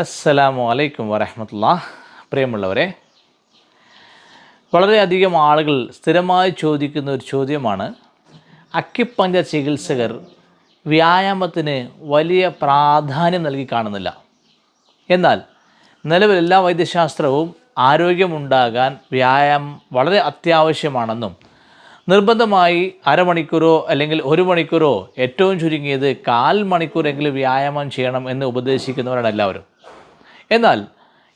അസ്സലാമു അലൈക്കും വരഹമത്തുള്ള പ്രിയമുള്ളവരെ വളരെയധികം ആളുകൾ സ്ഥിരമായി ചോദിക്കുന്ന ഒരു ചോദ്യമാണ് അക്കിപ്പഞ്ച ചികിത്സകർ വ്യായാമത്തിന് വലിയ പ്രാധാന്യം നൽകി കാണുന്നില്ല. എന്നാൽ നിലവിൽ എല്ലാ വൈദ്യശാസ്ത്രവും ആരോഗ്യമുണ്ടാകാൻ വ്യായാമം വളരെ അത്യാവശ്യമാണെന്നും നിർബന്ധമായി അരമണിക്കൂറോ അല്ലെങ്കിൽ ഒരു മണിക്കൂറോ ഏറ്റവും ചുരുങ്ങിയത് കാൽ മണിക്കൂറെങ്കിലും വ്യായാമം ചെയ്യണം എന്ന് ഉപദേശിക്കുന്നവരാണ് എല്ലാവരും. എന്നാൽ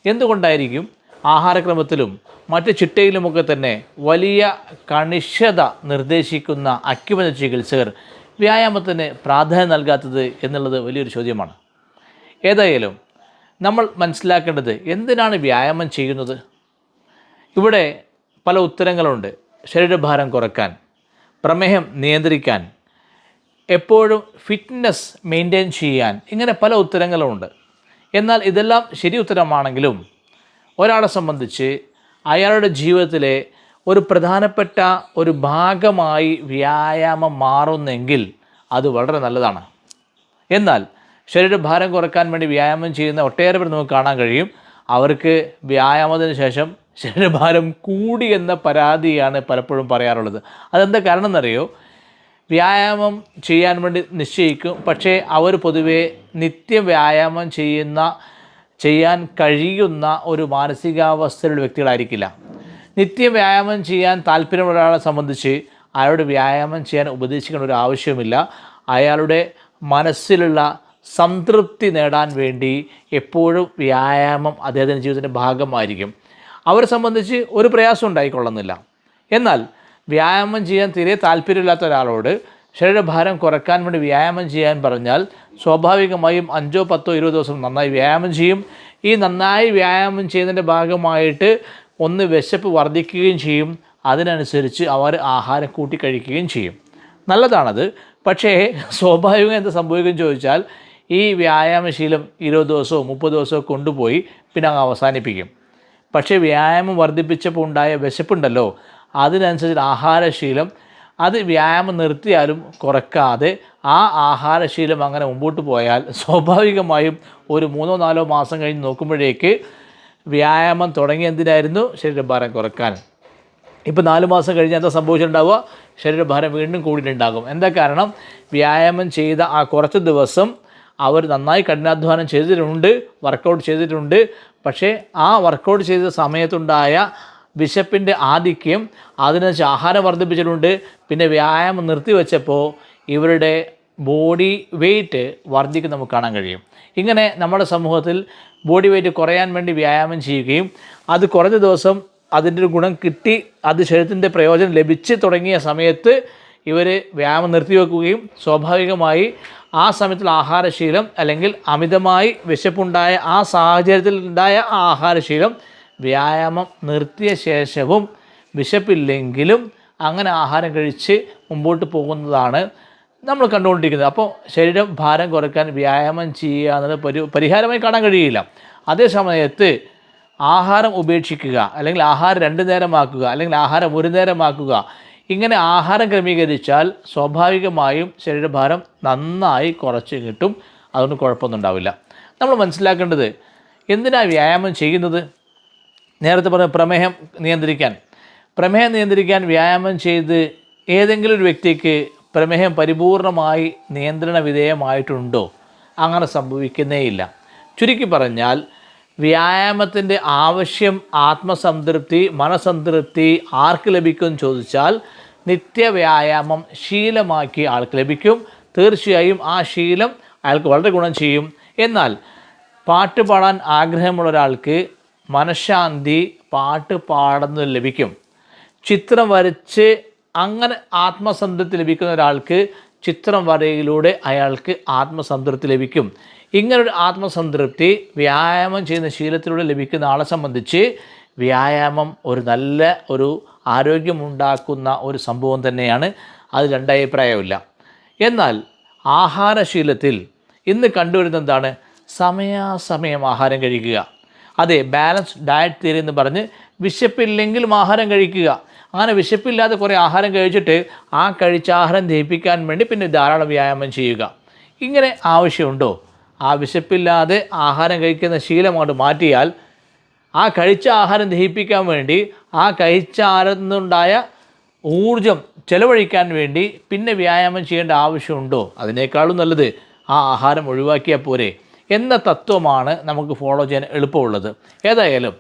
എന്തുകൊണ്ടായിരിക്കും ആഹാരക്രമത്തിലും മറ്റ് ചിട്ടയിലുമൊക്കെ തന്നെ വലിയ കണിശത നിർദ്ദേശിക്കുന്ന അക്യുമത ചികിത്സകർ വ്യായാമത്തിന് പ്രാധാന്യം നൽകാത്തത് എന്നുള്ളത് വലിയൊരു ചോദ്യമാണ്. ഏതായാലും നമ്മൾ മനസ്സിലാക്കേണ്ടത് എന്തിനാണ് വ്യായാമം ചെയ്യുന്നത്? ഇവിടെ പല ഉത്തരങ്ങളുണ്ട്. ശരീരഭാരം കുറയ്ക്കാൻ പ്രമേഹം നിയന്ത്രിക്കാൻ എപ്പോഴും ഫിറ്റ്നസ് മെയിന്റെയിൻ ചെയ്യാൻ ഇങ്ങനെ പല ഉത്തരങ്ങളുമുണ്ട്. എന്നാൽ ഇതെല്ലാം ശരി ഉത്തരമാണെങ്കിലും ഒരാളെ സംബന്ധിച്ച് അയാളുടെ ജീവിതത്തിലെ ഒരു പ്രധാനപ്പെട്ട ഒരു ഭാഗമായി വ്യായാമം മാറുന്നെങ്കിൽ അത് വളരെ നല്ലതാണ്. എന്നാൽ ശരീരഭാരം കുറയ്ക്കാൻ വേണ്ടി വ്യായാമം ചെയ്യുന്ന ഒട്ടേറെ പേർ നമുക്ക് കാണാൻ കഴിയും. അവർക്ക് വ്യായാമത്തിന് ശേഷം ശരീരഭാരം കൂടി എന്ന പരാതിയാണ് പലപ്പോഴും പറയാറുള്ളത്. അതെന്താ കാരണം എന്നറിയോ വ്യായാമം ചെയ്യാൻ വേണ്ടി നിശ്ചയിക്കും. പക്ഷേ അവർ പൊതുവെ നിത്യം വ്യായാമം ചെയ്യുന്ന ചെയ്യാൻ കഴിയുന്ന ഒരു മാനസികാവസ്ഥയിലുള്ള വ്യക്തികളായിരിക്കില്ല. നിത്യം വ്യായാമം ചെയ്യാൻ താല്പര്യമുള്ള ഒരാളെ സംബന്ധിച്ച് അയാളോട് വ്യായാമം ചെയ്യാൻ ഉപദേശിക്കേണ്ട ഒരു ആവശ്യമില്ല അയാളുടെ മനസ്സിലുള്ള സംതൃപ്തി നേടാൻ വേണ്ടി എപ്പോഴും വ്യായാമം അദ്ദേഹത്തിന്റെ ജീവിതത്തിന്റെ ഭാഗമായിരിക്കും. അവരെ സംബന്ധിച്ച് ഒരു പ്രയാസം ഉണ്ടായിക്കൊള്ളുന്നില്ല. എന്നാൽ വ്യായാമം ചെയ്യാൻ തീരെ താല്പര്യമില്ലാത്ത ഒരാളോട് ശരീരഭാരം കുറയ്ക്കാൻ വേണ്ടി വ്യായാമം ചെയ്യാൻ പറഞ്ഞാൽ സ്വാഭാവികമായും അഞ്ചോ പത്തോ ഇരുപത് ദിവസം നന്നായി വ്യായാമം ചെയ്യും. ഈ നന്നായി വ്യായാമം ചെയ്യുന്നതിന്റെ ഭാഗമായിട്ട് ഒന്ന് വിശപ്പ് വർദ്ധിക്കുകയും ചെയ്യും. അതിനനുസരിച്ച് അവർ ആഹാരം കൂട്ടി കഴിക്കുകയും ചെയ്യും. നല്ലതാണത്. പക്ഷേ സ്വാഭാവികം എന്ത് സംഭവിക്കും ചോദിച്ചാൽ ഈ വ്യായാമശീലം ഇരുപത് ദിവസമോ മുപ്പത് ദിവസമോ കൊണ്ടുപോയി പിന്നെ അങ്ങ് അവസാനിപ്പിക്കും. പക്ഷേ വ്യായാമം വർദ്ധിപ്പിച്ചപ്പോൾ ഉണ്ടായ വിശപ്പുണ്ടല്ലോ. അതിനനുസരിച്ച് ആഹാരശീലം അത് വ്യായാമം നിർത്തിയാലും കുറക്കാതെ ആ ആഹാരശീലം അങ്ങനെ മുമ്പോട്ട് പോയാൽ സ്വാഭാവികമായും ഒരു മൂന്നോ നാലോ മാസം കഴിഞ്ഞ് നോക്കുമ്പോഴേക്ക് വ്യായാമം തുടങ്ങി എന്തിനായിരുന്നു ശരീരഭാരം കുറയ്ക്കാൻ. ഇപ്പോൾ നാല് മാസം കഴിഞ്ഞ് എന്താ സംഭവിച്ചിട്ടുണ്ടാവുക? ശരീരഭാരം വീണ്ടും കൂടിയിട്ടുണ്ടാകും. എന്താ കാരണം? വ്യായാമം ചെയ്ത ആ കുറച്ച് ദിവസം അവർ നന്നായി കഠിനാധ്വാനം ചെയ്തിട്ടുണ്ട് വർക്കൗട്ട് ചെയ്തിട്ടുണ്ട്. പക്ഷേ ആ വർക്കൗട്ട് ചെയ്ത സമയത്തുണ്ടായ വിശപ്പിന്റെ ആധിക്യം അതിനനുസരിച്ച് ആഹാരം വർദ്ധിപ്പിച്ചിട്ടുണ്ട്. പിന്നെ വ്യായാമം നിർത്തിവെച്ചപ്പോൾ ഇവരുടെ ബോഡി വെയിറ്റ് വർദ്ധിക്കും നമുക്ക് കാണാൻ കഴിയും. ഇങ്ങനെ നമ്മുടെ സമൂഹത്തിൽ ബോഡി വെയിറ്റ് കുറയാൻ വേണ്ടി വ്യായാമം ചെയ്യുകയും അത് കുറഞ്ഞ ദിവസം അതിന്റെ ഒരു ഗുണം കിട്ടി അത് ശരീരത്തിന്റെ പ്രയോജനം ലഭിച്ച് തുടങ്ങിയ സമയത്ത് ഇവർ വ്യായാമം നിർത്തിവെക്കുകയും സ്വാഭാവികമായി ആ സമയത്തുള്ള ആഹാരശീലം അല്ലെങ്കിൽ അമിതമായി വിശപ്പുണ്ടായ ആ സാഹചര്യത്തിൽ ഉണ്ടായ ആ ആഹാരശീലം വ്യായാമം നിർത്തിയ ശേഷവും വിശപ്പില്ലെങ്കിലും അങ്ങനെ ആഹാരം കഴിച്ച് മുമ്പോട്ട് പോകുന്നതാണ് നമ്മൾ കണ്ടുകൊണ്ടിരിക്കുന്നത്. അപ്പോൾ ശരീരം ഭാരം കുറയ്ക്കാൻ വ്യായാമം ചെയ്യുക എന്നത് പരി പരിഹാരമായി കാണാൻ കഴിയില്ല. അതേ സമയത്ത് ആഹാരം ഉപേക്ഷിക്കുക അല്ലെങ്കിൽ ആഹാരം രണ്ട് നേരമാക്കുക അല്ലെങ്കിൽ ആഹാരം ഒരു നേരമാക്കുക ഇങ്ങനെ ആഹാരം ക്രമീകരിച്ചാൽ സ്വാഭാവികമായും ശരീരഭാരം നന്നായി കുറച്ച് കിട്ടും. അതുകൊണ്ട് കുഴപ്പമൊന്നും ഉണ്ടാവില്ല. നമ്മൾ മനസ്സിലാക്കേണ്ടത് എന്തിനാണ് വ്യായാമം ചെയ്യുന്നത്? നേരത്തെ പറഞ്ഞ പ്രമേഹം നിയന്ത്രിക്കാൻ. പ്രമേഹം നിയന്ത്രിക്കാൻ വ്യായാമം ചെയ്ത് ഏതെങ്കിലും ഒരു വ്യക്തിക്ക് പ്രമേഹം പരിപൂർണമായി നിയന്ത്രണ വിധേയമായിട്ടുണ്ടോ? അങ്ങനെ സംഭവിക്കുന്നേയില്ല. ചുരുക്കി പറഞ്ഞാൽ വ്യായാമത്തിന്റെ ആവശ്യം ആത്മസംതൃപ്തി മനസംതൃപ്തി ആർക്ക് ലഭിക്കും ചോദിച്ചാൽ നിത്യവ്യായാമം ശീലമാക്കി ആൾക്ക് ലഭിക്കും. തീർച്ചയായും ആ ശീലം അയാൾക്ക് വളരെ ഗുണം ചെയ്യും. എന്നാൽ പാട്ട് പാടാൻ ആഗ്രഹമുള്ള ഒരാൾക്ക് മനഃശാന്തി പാട്ട് പാടുന്നത് ലഭിക്കും. ചിത്രം വരച്ച് അങ്ങനെ ആത്മസംതൃപ്തി ലഭിക്കുന്ന ഒരാൾക്ക് ചിത്രം വരയിലൂടെ അയാൾക്ക് ആത്മസംതൃപ്തി ലഭിക്കും. ഇങ്ങനൊരു ആത്മസംതൃപ്തി വ്യായാമം ചെയ്യുന്ന ശീലത്തിലൂടെ ലഭിക്കുന്ന ആളെ സംബന്ധിച്ച് വ്യായാമം ഒരു നല്ല ഒരു ആരോഗ്യമുണ്ടാക്കുന്ന ഒരു സംഭവം തന്നെയാണ്. അത് രണ്ടഭിപ്രായമില്ല എന്നാൽ ആഹാരശീലത്തിൽ ഇന്ന് കണ്ടുവരുന്ന എന്താണ്? സമയാസമയം ആഹാരം കഴിക്കുക. അതെ ബാലൻസ്ഡ് ഡയറ്റ് തീരെ എന്ന് പറഞ്ഞ് വിശപ്പില്ലെങ്കിലും ആഹാരം കഴിക്കുക. അങ്ങനെ വിശപ്പില്ലാതെ കുറേ ആഹാരം കഴിച്ചിട്ട് ആ കഴിച്ച ആഹാരം ദഹിപ്പിക്കാൻ വേണ്ടി പിന്നെ ധാരാളം വ്യായാമം ചെയ്യുക. ഇങ്ങനെ ആവശ്യമുണ്ടോ? ആ വിശപ്പില്ലാതെ ആഹാരം കഴിക്കുന്ന ശീലം അങ്ങോട്ട് മാറ്റിയാൽ ആ കഴിച്ച ആഹാരം ദഹിപ്പിക്കാൻ വേണ്ടി ആ കഴിച്ച ആഹാരത്തിൽ നിന്നുണ്ടായ ഊർജം ചെലവഴിക്കാൻ വേണ്ടി പിന്നെ വ്യായാമം ചെയ്യേണ്ട ആവശ്യമുണ്ടോ? അതിനേക്കാളും നല്ലത് ആ ആഹാരം ഒഴിവാക്കിയാൽ പോരെ. എന്ന തത്വമാണ് നമുക്ക് ഫോളോ ചെയ്യാൻ എളുപ്പമുള്ളത്. ഏതായാലും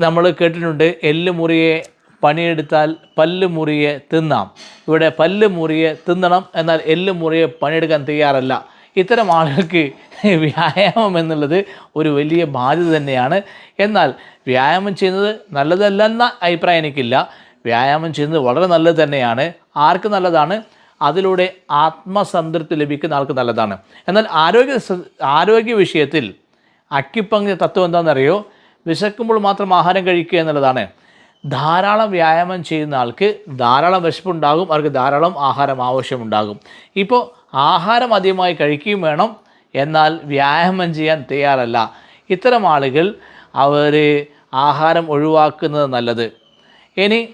നമ്മൾ കേട്ടിട്ടുണ്ട് എല്ല് മുറിയെ പണിയെടുത്താൽ പല്ല് മുറിയെ തിന്നാം. ഇവിടെ പല്ല് മുറിയെ തിന്നണം എന്നാൽ എല്ല് മുറിയെ പണിയെടുക്കാൻ തയ്യാറല്ല. ഇത്തരം ആളുകൾക്ക് വ്യായാമം എന്നുള്ളത് ഒരു വലിയ ബാധ്യത തന്നെയാണ്. എന്നാൽ വ്യായാമം ചെയ്യുന്നത് നല്ലതല്ലെന്ന അഭിപ്രായം എനിക്കില്ല. വ്യായാമം ചെയ്യുന്നത് വളരെ നല്ലത് തന്നെയാണ്. ആർക്ക് നല്ലതാണ്? അതിലൂടെ ആത്മസംതൃപ്തി ലഭിക്കുന്ന ആൾക്ക് നല്ലതാണ്. എന്നാൽ ആരോഗ്യ ആരോഗ്യ വിഷയത്തിൽ അക്കിപ്പങ്ക് തത്വം എന്താണെന്നറിയോ? വിശക്കുമ്പോൾ മാത്രം ആഹാരം കഴിക്കുക എന്നുള്ളതാണ്. ധാരാളം വ്യായാമം ചെയ്യുന്ന ആൾക്ക് ധാരാളം വിശപ്പുണ്ടാകും അവർക്ക് ധാരാളം ആഹാരം ആവശ്യമുണ്ടാകും. ഇപ്പോൾ ആഹാരം അധികമായി കഴിക്കുകയും വേണം എന്നാൽ വ്യായാമം ചെയ്യാൻ തയ്യാറല്ല. ഇത്തരം ആളുകൾ അവർ ആഹാരം ഒഴിവാക്കുന്നത് നല്ലത്. ഇനി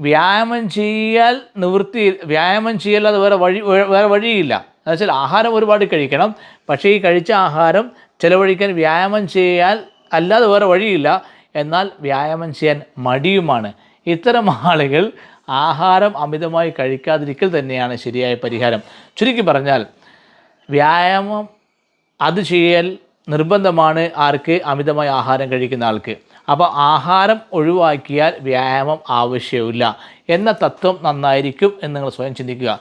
വ്യായാമം ചെയ്യാൽ നിവൃത്തി വ്യായാമം ചെയ്യല്ലാതെ വേറെ വഴി വേറെ വഴിയില്ല. എന്നുവെച്ചാൽ ആഹാരം ഒരുപാട് കഴിക്കണം. പക്ഷേ ഈ കഴിച്ച ആഹാരം ചിലവഴിക്കാൻ വ്യായാമം ചെയ്യാൻ അല്ലാതെ വേറെ വഴിയില്ല. എന്നാൽ വ്യായാമം ചെയ്യാൻ മടിയുമാണ്. ഇത്തരം ആളുകൾ ആഹാരം അമിതമായി കഴിക്കാതിരിക്കൽ തന്നെയാണ് ശരിയായ പരിഹാരം. ചുരുക്കി പറഞ്ഞാൽ വ്യായാമം അത് ചെയ്യൽ നിർബന്ധമാണ് ആർക്ക് അമിതമായി ആഹാരം കഴിക്കുന്ന ആൾക്ക്. അപ്പോൾ ആഹാരം ഒഴിവാക്കിയാൽ വ്യായാമം ആവശ്യമില്ല. എന്ന തത്വം നന്നായിരിക്കും എന്ന് നിങ്ങൾ സ്വയം ചിന്തിക്കുക.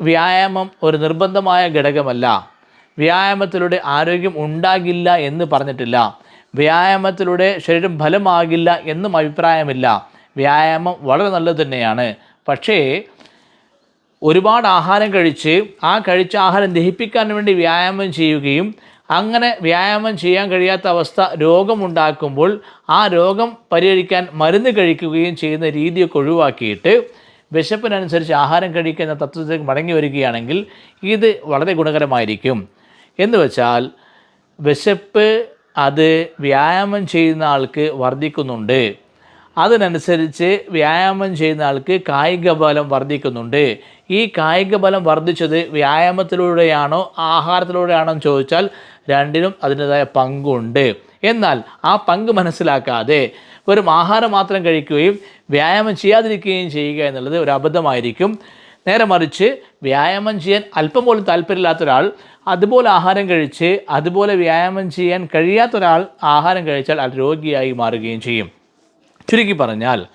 വ്യായാമം ഒരു നിർബന്ധമായ ഘടകമല്ല. വ്യായാമത്തിലൂടെ ആരോഗ്യം ഉണ്ടാകില്ല എന്ന് പറഞ്ഞിട്ടില്ല. വ്യായാമത്തിലൂടെ ശരീരം ഫലമാകില്ല എന്നും അഭിപ്രായമില്ല. വ്യായാമം വളരെ നല്ലത് തന്നെയാണ്. പക്ഷേ ഒരുപാട് ആഹാരം കഴിച്ച് ആ കഴിച്ച ആഹാരം ദഹിപ്പിക്കാൻ വേണ്ടി വ്യായാമം ചെയ്യുകയും അങ്ങനെ വ്യായാമം ചെയ്യാൻ കഴിയാത്ത അവസ്ഥ രോഗമുണ്ടാക്കുമ്പോൾ ആ രോഗം പരിഹരിക്കാൻ മരുന്ന് കഴിക്കുകയും ചെയ്യുന്ന രീതിയൊക്കെ ഒഴിവാക്കിയിട്ട് വിശപ്പിനനുസരിച്ച് ആഹാരം കഴിക്കുന്ന തത്വത്തിലേക്ക് മടങ്ങി വരികയാണെങ്കിൽ ഇത് വളരെ ഗുണകരമായിരിക്കും. എന്ന് വെച്ചാൽ വിശപ്പ് അത് വ്യായാമം ചെയ്യുന്ന ആൾക്ക് വർദ്ധിക്കുന്നുണ്ട്. അതിനനുസരിച്ച് വ്യായാമം ചെയ്യുന്ന ആൾക്ക് കായിക ബലം വർദ്ധിക്കുന്നുണ്ട്. ഈ കായിക ബലം വർദ്ധിച്ചത് വ്യായാമത്തിലൂടെയാണോ ആഹാരത്തിലൂടെയാണോ എന്ന് ചോദിച്ചാൽ രണ്ടിനും അതിന്റെതായ പങ്കുണ്ട്. എന്നാൽ ആ പങ്ക് മനസ്സിലാക്കാതെ വെറും ആഹാരം മാത്രം കഴിക്കുകയും വ്യായാമം ചെയ്യാതിരിക്കുകയും ചെയ്യുക എന്നുള്ളത് ഒരു അബദ്ധമായിരിക്കും. നേരെ മറിച്ച് വ്യായാമം ചെയ്യാൻ അല്പം പോലും താല്പര്യമില്ലാത്ത ഒരാൾ അതുപോലെ ആഹാരം കഴിച്ച് അതുപോലെ വ്യായാമം ചെയ്യാൻ കഴിയാത്ത ഒരാൾ ആഹാരം കഴിച്ചാൽ അത് രോഗിയായി മാറുകയും ചെയ്യും. ചുരുക്കി പറഞ്ഞാൽ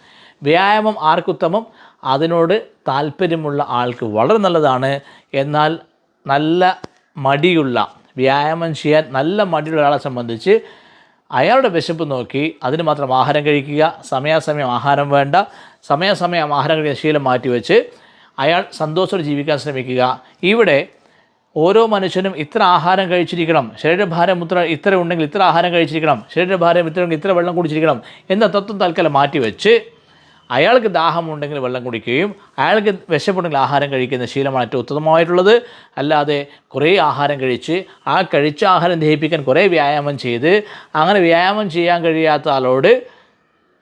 വ്യായാമം ആർക്കുത്തമം അതിനോട് താല്പര്യമുള്ള ആൾക്ക് വളരെ നല്ലതാണ്. എന്നാൽ നല്ല മടിയുള്ള വ്യായാമം ചെയ്യാൻ നല്ല മടിയുള്ള ഒരാളെ സംബന്ധിച്ച് അയാളുടെ വിശപ്പ് നോക്കി അതിന് മാത്രം ആഹാരം കഴിക്കുക സമയാസമയം ആഹാരം വേണ്ട സമയാസമയം ആഹാരം കഴിക്കുന്ന ശീലം മാറ്റിവെച്ച് അയാൾ സന്തോഷത്തോടെ ജീവിക്കാൻ ശ്രമിക്കുക. ഇവിടെ ഓരോ മനുഷ്യനും ഇത്ര ആഹാരം കഴിച്ചിരിക്കണം. ശരീരഭാരം ഇത്ര ഇത്ര ഉണ്ടെങ്കിൽ ഇത്ര ആഹാരം കഴിച്ചിരിക്കണം. ശരീരഭാരം ഇത്ര ഉണ്ടെങ്കിൽ ഇത്ര വെള്ളം കുടിച്ചിരിക്കണം എന്ന തത്വം തൽക്കാലം മാറ്റിവെച്ച് അയാൾക്ക് ദാഹമുണ്ടെങ്കിൽ വെള്ളം കുടിക്കുകയും അയാൾക്ക് വിശപ്പുണ്ടെങ്കിൽ ആഹാരം കഴിക്കുന്ന ശീലമാണ് ഏറ്റവും ഉത്തമമായിട്ടുള്ളത്. അല്ലാതെ കുറേ ആഹാരം കഴിച്ച് ആ കഴിച്ച ആഹാരം ദഹിപ്പിക്കാൻ കുറേ വ്യായാമം ചെയ്ത് അങ്ങനെ വ്യായാമം ചെയ്യാൻ കഴിയാത്ത ആളോട്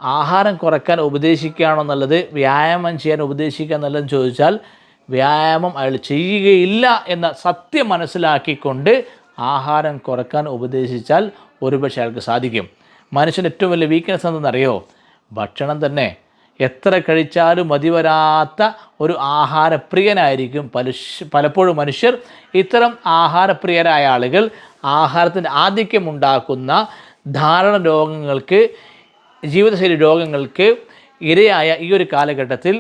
ആഹാരം കുറയ്ക്കാൻ ഉപദേശിക്കുകയാണോ നല്ലത്? വ്യായാമം ചെയ്യാൻ ഉപദേശിക്കുക എന്നുള്ളതെന്ന് ചോദിച്ചാൽ വ്യായാമം അയാൾ ചെയ്യുകയില്ല എന്ന സത്യം മനസ്സിലാക്കിക്കൊണ്ട് ആഹാരം കുറയ്ക്കാൻ ഉപദേശിച്ചാൽ ഒരുപക്ഷെ അയാൾക്ക് സാധിക്കും. മനുഷ്യന്റെ ഏറ്റവും വലിയ വീക്ക്നെസ് എന്തെന്നറിയോ ഭക്ഷണം തന്നെ. എത്ര കഴിച്ചാലും മതി വരാത്ത ഒരു ആഹാരപ്രിയനായിരിക്കും പലുഷ് പലപ്പോഴും മനുഷ്യർ. ഇത്തരം ആഹാരപ്രിയരായ ആളുകൾ ആഹാരത്തിന്റെ ആധിക്യമുണ്ടാക്കുന്ന ധാരണ രോഗങ്ങൾക്ക് ജീവിതശൈലി രോഗങ്ങൾക്ക് ഇരയായ ഈ ഒരു കാലഘട്ടത്തിൽ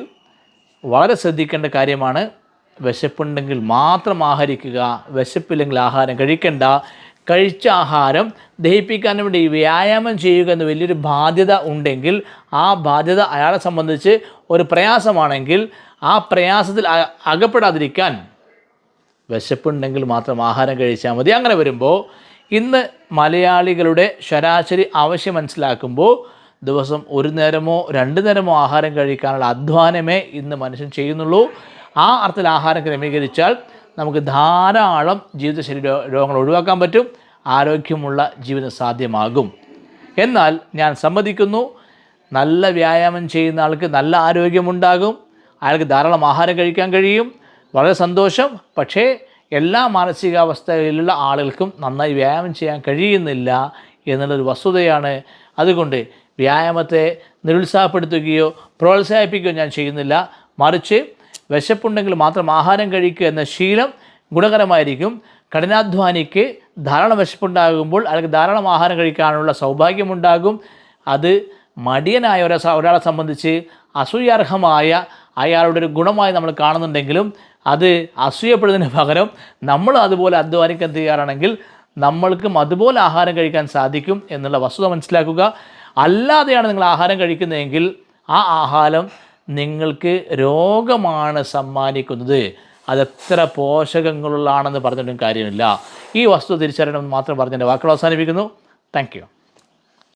വളരെ ശ്രദ്ധിക്കേണ്ട കാര്യമാണ് വിശപ്പുണ്ടെങ്കിൽ മാത്രം ആഹരിക്കുക വിശപ്പില്ലെങ്കിൽ ആഹാരം കഴിക്കണ്ട കഴിച്ച ആഹാരം ദഹിപ്പിക്കാൻ വേണ്ടി വ്യായാമം ചെയ്യുക എന്ന വലിയൊരു ബാധ്യത ഉണ്ടെങ്കിൽ ആ ബാധ്യത അയാളെ സംബന്ധിച്ച് ഒരു പ്രയാസമാണെങ്കിൽ ആ പ്രയാസത്തിൽ അകപ്പെടാതിരിക്കാൻ വിശപ്പുണ്ടെങ്കിൽ മാത്രം ആഹാരം കഴിച്ചാൽ മതി. അങ്ങനെ വരുമ്പോൾ ഇന്ന് മലയാളികളുടെ ശരാശരി ആവശ്യം മനസ്സിലാക്കുമ്പോൾ ദിവസം ഒരു നേരമോ രണ്ട് നേരമോ ആഹാരം കഴിക്കാനുള്ള അധ്വാനമേ ഇന്ന് മനുഷ്യൻ ചെയ്യുന്നുള്ളൂ. ആ അർത്ഥത്തിൽ ആഹാരം ക്രമീകരിച്ചാൽ നമുക്ക് ധാരാളം ജീവിതശൈലി രോ- രോഗങ്ങൾ ഒഴിവാക്കാൻ പറ്റും. ആരോഗ്യമുള്ള ജീവിതം സാധ്യമാകും. എന്നാൽ ഞാൻ സമ്മതിക്കുന്നു നല്ല വ്യായാമം ചെയ്യുന്ന ആൾക്ക് നല്ല ആരോഗ്യമുണ്ടാകും. അയാൾക്ക് ധാരാളം ആഹാരം കഴിക്കാൻ കഴിയും. വളരെ സന്തോഷം. പക്ഷേ എല്ലാ മാനസികാവസ്ഥയിലുള്ള ആളുകൾക്കും നന്നായി വ്യായാമം ചെയ്യാൻ കഴിയുന്നില്ല എന്നുള്ളൊരു വസ്തുതയാണ്. അതുകൊണ്ട് വ്യായാമത്തെ നിരുത്സാഹപ്പെടുത്തുകയോ പ്രോത്സാഹിപ്പിക്കുകയോ ഞാൻ ചെയ്യുന്നില്ല. മറിച്ച് വിശപ്പുണ്ടെങ്കിൽ മാത്രം ആഹാരം കഴിക്കുക എന്ന ശീലം ഗുണകരമായിരിക്കും. കഠിനാധ്വാനിക്ക് ധാരാളം വിശപ്പുണ്ടാകുമ്പോൾ അല്ലെങ്കിൽ ധാരാളം ആഹാരം കഴിക്കാനുള്ള സൗഭാഗ്യമുണ്ടാകും. അത് മടിയനായ ഒരാ ഒരാളെ സംബന്ധിച്ച് അസൂയാർഹമായ അയാളുടെ ഒരു ഗുണമായി നമ്മൾ കാണുന്നുണ്ടെങ്കിലും അത് അസൂയപ്പെടുന്നതിന് പകരം നമ്മൾ അതുപോലെ അധ്വാനിക്കാൻ തയ്യാറാണെങ്കിൽ നമ്മൾക്കും അതുപോലെ ആഹാരം കഴിക്കാൻ സാധിക്കും എന്നുള്ള വസ്തുത മനസ്സിലാക്കുക. അല്ലാതെയാണ് നിങ്ങൾ ആഹാരം കഴിക്കുന്നതെങ്കിൽ ആ ആഹാരം നിങ്ങൾക്ക് രോഗമാണ് സമ്മാനിക്കുന്നത്. അതെത്ര പോഷകങ്ങളുള്ളതാണെന്ന് പറഞ്ഞിട്ടും കാര്യമില്ല. ഈ വസ്തു തിരിച്ചറിയണമെന്ന് മാത്രം പറഞ്ഞതിന്റെ വാക്കുകൾ അവസാനിപ്പിക്കുന്നു. താങ്ക്